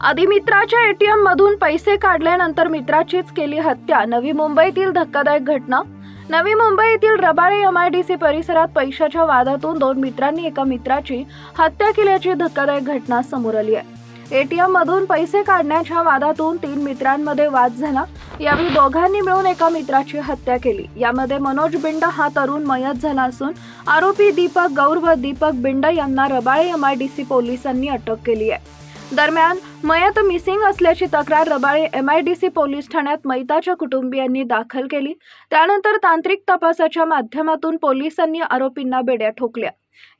आधी मित्राच्या एटीएम मधून पैसे काढल्यानंतर मित्राचीच केली हत्या. नवी मुंबईतील धक्कादायक घटना. नवी मुंबई येथील रबाळे एमआयडीसी परिसरात पैशाच्या वादातून दोन मित्रांनी एका मित्राची हत्या केल्याची धक्कादायक घटना समोर आली आहे. एटीएम मधून पैसे काढण्याच्या वादातून तीन मित्रांमध्ये वाद झाला. यावेळी दोघांनी मिळून एका मित्राची हत्या केली. यामध्ये मनोज बिंड हा तरुण मयत झाला असून आरोपी दीपक गौर व दीपक बिंड यांना रबाळे एमआयडीसी पोलिसांनी अटक केली आहे. दरम्यान मयत मिसिंग असल्याची तक्रार Rabale M I D C police ठाण्यात मैताच्या कुटुंबियांनी दाखल केली. त्यानंतर तांत्रिक तपासाच्या माध्यमातून पोलिसांनी आरोपींना बेड्या ठोकल्या.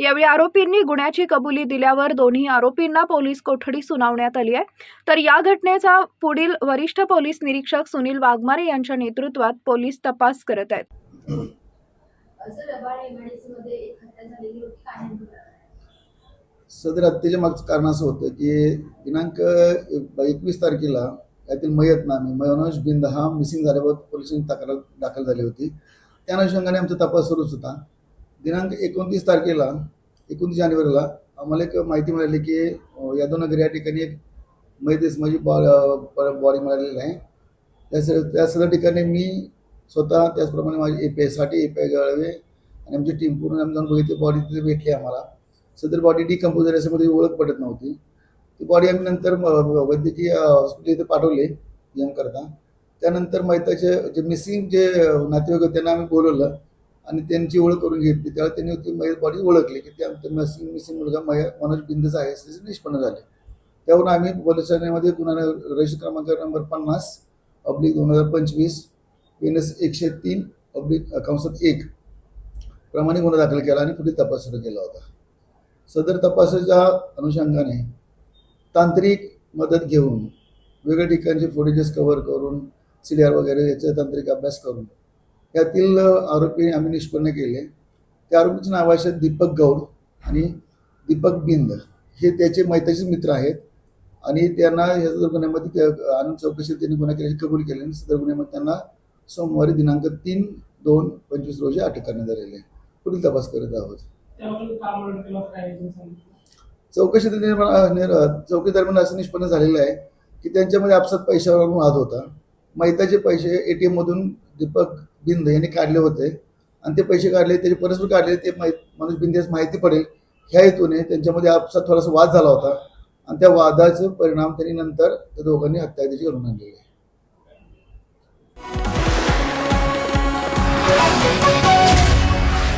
यावेळी आरोपींनी गुन्ह्याची कबुली दिल्यावर दोन्ही आरोपींना पोलीस कोठडी सुनावण्यात आली आहे. तर या घटनेचा पुढील वरिष्ठ पोलीस निरीक्षक सुनील वाघमारे यांच्या नेतृत्वात पोलीस तपास करत आहेत. सदर हत्येच्या मागचं कारण असं होतं की दिनांक एकवीस तारखेला यातील मयत नामे मनोज बिंद हा मिसिंग झाल्यावर पोलिसांनी तक्रार दाखल झाली होती. त्या अनुषंगाने आमचा तपास सुरूच होता. दिनांक एकोणतीस तारखेला एकोणतीस जानेवारीला आम्हाला एक माहिती मिळाली की यादवनगर या ठिकाणी एक मयतेस माझी बॉडी मिळालेली आहे. त्या त्या सगळ्या ठिकाणी मी स्वतः त्याचप्रमाणे माझी ए पी आयसाठी ए पी आय गळवे आणि आमची टीम पूर्ण आम्ही जाऊन बघितली बॉडी तिथे भेटली आम्हाला. सदर बॉडी डिकम्पोजर याच्यामध्ये ओळख पडत नव्हती. ती बॉडी आम्ही नंतर वैद्यकीय हॉस्पिटल इथे पाठवले एम करता. त्यानंतर मैताचे जे मिसिंग जे नातेवाईक होते त्यांना आम्ही बोलवलं आणि त्यांची ओळख करून घेतली. त्यावेळी त्यांनी ती मै बॉडी ओळखली की ते आमचं मिसिंग मिसिंग मुलगा मय मनोज बिंदचा आहे असे निष्पन्न झाले. त्यावरून आम्ही पोलीस ठाण्यामध्ये गुन्हा रजिस्टर क्रमांक नंबर पन्नास अब्लिक दोन हजार पंचवीस एन एकशे तीन अब्लिक कंसात एक प्रमाणे गुन्हा दाखल केला आणि पुढील तपास सुरू केला होता. सदर तपासाच्या अनुषंगाने तांत्रिक मदत घेऊन वेगळ्या ठिकाणचे फुटेजेस कव्हर करून सी डी आर वगैरे याचा तांत्रिक अभ्यास करून यातील आरोपी आम्ही निष्पन्न केले. त्या आरोपीचे नाव आहे दीपक गौड आणि दीपक बिंद. हे त्याचे मैताचे मित्र आहेत आणि त्यांना या सदर गुन्ह्यामध्ये त्या आणून चौकशीत त्यांनी गुन्हा केल्याची कबूल केली आणि सदर गुन्ह्यामध्ये त्यांना सोमवारी दिनांक तीन दोन पंचवीस रोजी अटक करण्यात आलेली आहे. पुढील तपास करत आहोत. चौकशी निर्माण चौकी दरम्यान असं निष्पन्न झालेलं आहे की त्यांच्यामध्ये आपसात पैशावर वाद होता. मैताचे पैसे एटीएम मधून दीपक बिंद यांनी काढले होते. आणि ते पैसे काढले त्याचे परस्पर काढले ते मै मनोज बिंदेस माहिती पडेल. ह्या हेतूने त्यांच्यामध्ये आपसात थोडासा वाद झाला होता. आणि त्या वादाचा परिणाम त्यांनी नंतर त्या दोघांनी हत्या त्याची घडून आणलेली आहे.